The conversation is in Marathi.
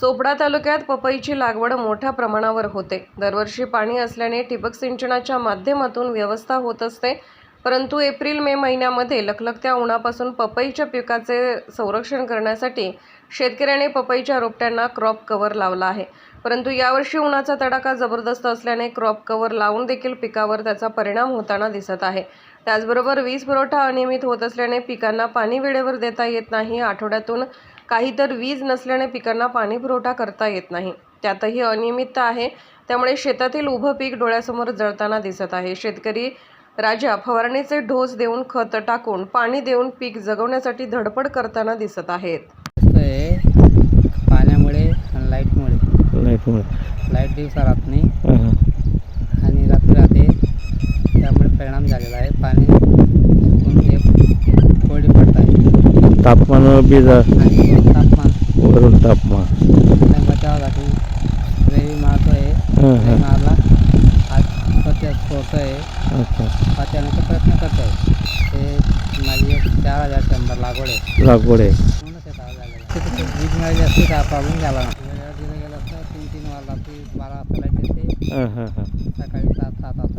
चोपडा तालुक्यात पपईची लागवड मोठ्या प्रमाणावर होते. दरवर्षी पाणी असल्याने ठिबक सिंचनाच्या माध्यमातून व्यवस्था होत असते. परंतु एप्रिल मे महिन्यामध्ये लखलखत्या उन्हापासून पपईच्या पिकाचे संरक्षण करण्यासाठी शेतकऱ्याने पपईच्या रोपट्यांना क्रॉप कव्हर लावला आहे. परंतु यावर्षी उन्हाचा तडाखा जबरदस्त असल्याने क्रॉप कव्हर लावून देखील पिकावर त्याचा परिणाम होताना दिसत आहे. त्याचबरोबर वीज पुरवठा अनियमित होत असल्याने पिकांना पाणी वेळेवर देता येत नाही. आठवड्यातून काही तर वीज नसल्याने पिकांना पाणी पुरवठा करता येत नाही. त्यातही अनियमितता आहे. त्यामुळे शेतातील उभं पीक डोळ्यासमोर जळताना दिसत आहे. शेतकरी राजा फवारणीचे ढोस देऊन खत टाकून पाणी देऊन पीक जगवण्यासाठी धडपड करताना दिसत आहेत. आहे पाण्यामुळे आणि लाईटमुळे. लाईटमुळे. लाइट दिवसा राहत नाही आणि रात्री राहते त्यामुळे परिणाम झालेला आहे. पाणी सुकून कोरडी पडत आहे. तापमान आणि वरून तापमान. वरून तापमान. आणि बचावासाठी स्प्रे मारतो आहे हां हां. मारला. सध्या सोडतो आहे अच्छा पाण्याचा प्रयत्न करतो आहे ते माझी एक चार हजार शंभर लागवड आहे लागवड आहे म्हणूनच हे चालू झालेलं आहे. तिथे वीज मिळाली असते तर हा प्रॉब्लेम झाला ना वेळेवर दिलं गेलं असतं तीन तीन वाजता रात्री बारा वाजता लाइट येते हां हां हां सकाळी सात सात वाजता